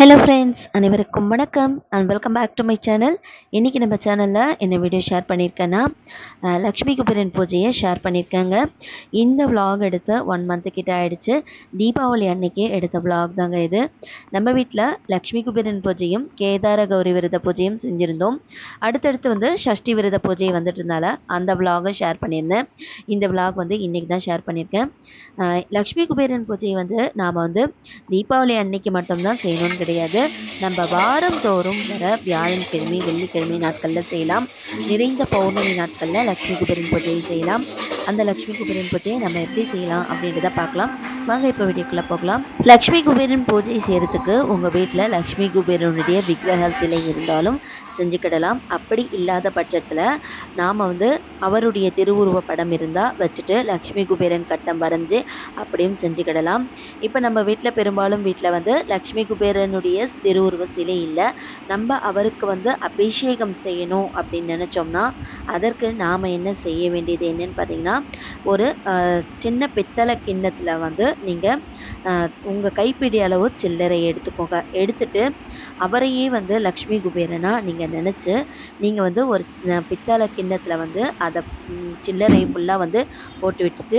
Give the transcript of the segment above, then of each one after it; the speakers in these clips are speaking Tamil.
ஹலோ ஃப்ரெண்ட்ஸ் அனைவருக்கும் வணக்கம் and welcome back to my channel இன்றைக்கி நம்ம சேனலில் என்ன வீடியோ ஷேர் பண்ணியிருக்கேன்னா லக்ஷ்மி குபேரன் பூஜையை ஷேர் பண்ணியிருக்கேங்க இந்த விலாக் எடுத்து ஒன் மந்த்து கிட்ட ஆயிடுச்சு. தீபாவளி அன்னைக்கு எடுத்த விலாக் தாங்க இது. நம்ம வீட்டில் லக்ஷ்மி குபேரன் பூஜையும் கேதார கௌரி விரத பூஜையும் செஞ்சுருந்தோம். அடுத்தடுத்து வந்து ஷஷ்டி விரத பூஜை வந்துட்டு இருந்தால அந்த vlog-அ ஷேர் பண்ணியிருந்தேன். இந்த விலாக் வந்து இன்றைக்கி தான் ஷேர் பண்ணியிருக்கேன். லக்ஷ்மி குபேரன் பூஜையை வந்து நாம் வந்து தீபாவளி அன்னைக்கு மட்டும்தான் செய்யணும்னு கிடையாது. நம்ம வாரந்தோறும் வர வியாழக்கிழமை வெள்ளிக்கிழமை நாட்களில் செய்யலாம். நிறைந்த பௌர்ணமி நாட்களில் லக்ஷ்மி குபேரன் பூஜையை செய்யலாம். அந்த லக்ஷ்மி குபேரன் பூஜையை நம்ம எப்படி செய்யலாம் அப்படின்றத பார்க்கலாம். வாங்க இப்போ வீடியோக்குள்ளே போகலாம். லக்ஷ்மி குபேரன் பூஜை செய்கிறதுக்கு உங்கள் வீட்டில் லக்ஷ்மி குபேரனுடைய விக்கிரக சிலை இருந்தாலும் செஞ்சுக்கிடலாம் அப்படி இல்லாத பட்சத்தில் நாம் வந்து அவருடைய திருவுருவ படம் இருந்தால் வச்சுட்டு லக்ஷ்மி குபேரன் கட்டம் வரைஞ்சி அப்படியும் செஞ்சுக்கிடலாம் இப்போ நம்ம வீட்டில் பெரும்பாலும் வீட்டில் வந்து லக்ஷ்மி குபேரனுடைய திருவுருவ சிலை இல்லை. நம்ம அவருக்கு வந்து அபிஷேகம் செய்யணும் அப்படின்னு நினச்சோம்னா அதற்கு நாம் என்ன செய்ய வேண்டியது என்னன்னு பார்த்தீங்கன்னா ஒரு சின்ன பித்தளை கிண்ணத்தில் வந்து நீங்கள் உங்கள் கைப்பிடி அளவு சில்லறை எடுத்துக்கோங்க. எடுத்துட்டு அவரையே வந்து லக்ஷ்மி குபேரனாக நீங்கள் நினச்சி நீங்கள் வந்து ஒரு பித்தளை கிண்ணத்தில் வந்து அதை சில்லறை ஃபுல்லாக வந்து போட்டு விட்டுட்டு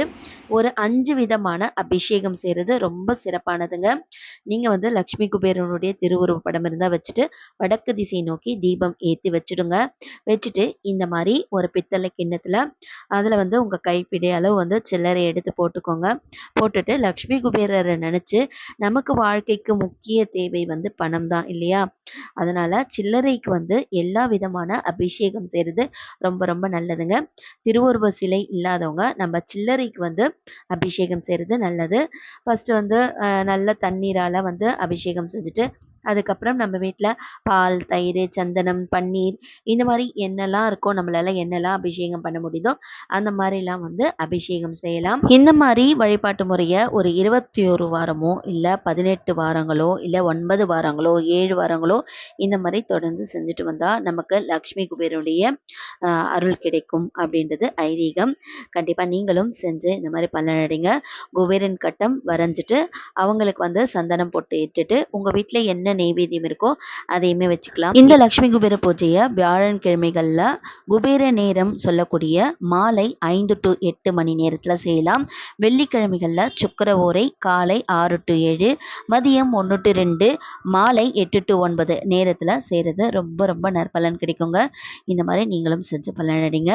ஒரு அஞ்சு விதமான அபிஷேகம் செய்கிறது ரொம்ப சிறப்பானதுங்க. நீங்கள் வந்து லக்ஷ்மி குபேரனுடைய திருவுருவ படம் இருந்தால் வச்சுட்டு வடக்கு திசை நோக்கி தீபம் ஏற்றி வச்சுடுங்க. வச்சுட்டு இந்த மாதிரி ஒரு பித்தளை கிண்ணத்தில் அதில் வந்து உங்கள் கைப்பிடி அளவு வந்து சில்லறை எடுத்து போட்டுக்கோங்க. போட்டுட்டு லக்ஷ்மி குபேரரை நினச்சி நமக்கு வாழ்க்கைக்கு முக்கிய தேவை வந்து பணம் தான் இல்லையா? அதனால் சில்லறைக்கு வந்து எல்லா விதமான அபிஷேகம் செய்கிறது ரொம்ப ரொம்ப நல்லதுங்க. திருவுருவ சிலை இல்லாதவங்க நம்ம சில்லறைக்கு வந்து அபிஷேகம் செய்கிறது நல்லது. ஃபஸ்ட்டு வந்து நல்ல தண்ணீரால் வந்து அபிஷேகம் செஞ்சுட்டு அதுக்கப்புறம் நம்ம வீட்டில் பால் தயிர் சந்தனம் பன்னீர் இந்த மாதிரி என்னெல்லாம் இருக்கோ நம்மளால என்னெல்லாம் அபிஷேகம் பண்ண முடியுதோ அந்த மாதிரிலாம் வந்து அபிஷேகம் செய்யலாம். இந்த மாதிரி வழிபாட்டு முறையை ஒரு இருபத்தி ஒரு வாரமோ இல்லை பதினெட்டு வாரங்களோ இல்லை ஒன்பது வாரங்களோ ஏழு வாரங்களோ இந்த மாதிரி தொடர்ந்து செஞ்சுட்டு வந்தால் நமக்கு லக்ஷ்மி குபேரனுடைய அருள் கிடைக்கும் அப்படின்றது ஐதீகம். கண்டிப்பாக நீங்களும் செஞ்சு இந்த மாதிரி பலனடைங்க குபேரன் கட்டம் வரைஞ்சிட்டு அவங்களுக்கு வந்து சந்தனம் போட்டு இட்டுட்டு உங்கள் வீட்டில் என்ன நெய்வேத்தியம் இருக்கோ அதையுமே வச்சுக்கலாம். இந்த லக்ஷ்மி குபேர பூஜையை வியாழக்கிழமைகளில் குபேர நேரம் சொல்லக்கூடிய மாலை ஐந்து டு எட்டு மணி நேரத்தில் செய்யலாம். வெள்ளிக்கிழமைகளில் சுக்கர ஓரை காலை ஆறு டு ஏழு மதியம் ஒன்று டு ரெண்டு மாலை எட்டு டு ஒன்பது நேரத்தில் செய்கிறது ரொம்ப ரொம்ப நற்பலன் கிடைக்குங்க. இந்த மாதிரி நீங்களும் செஞ்சு பலனடைங்க.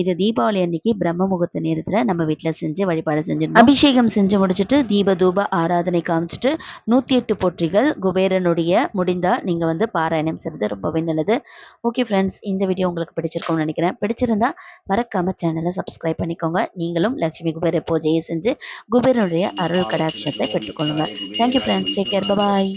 இது தீபாவளி அன்னைக்கு பிரம்ம முகூர்த்த நேரத்தில் நம்ம வீட்டில் செஞ்சு வழிபாடு செஞ்சிருந்தோம். அபிஷேகம் செஞ்சு முடிச்சுட்டு தீப தூப ஆராதனை காமிச்சிட்டு நூற்றி எட்டு போற்றிகள் குபேரனுடைய முடிந்தால் நீங்கள் வந்து பாராயணம் செய்வது ரொம்பவே நல்லது. ஓகே ஃப்ரெண்ட்ஸ் இந்த வீடியோ உங்களுக்கு பிடிச்சிருக்கும்னு நினைக்கிறேன். பிடிச்சிருந்தா மறக்காமல் சேனலை சப்ஸ்கிரைப் பண்ணிக்கோங்க. நீங்களும் லக்ஷ்மி குபேர பூஜையை செஞ்சு குபேரனுடைய அருள் கடாட்சத்தை பெற்றுக்கொள்ளுங்க. Thank you friends take care bye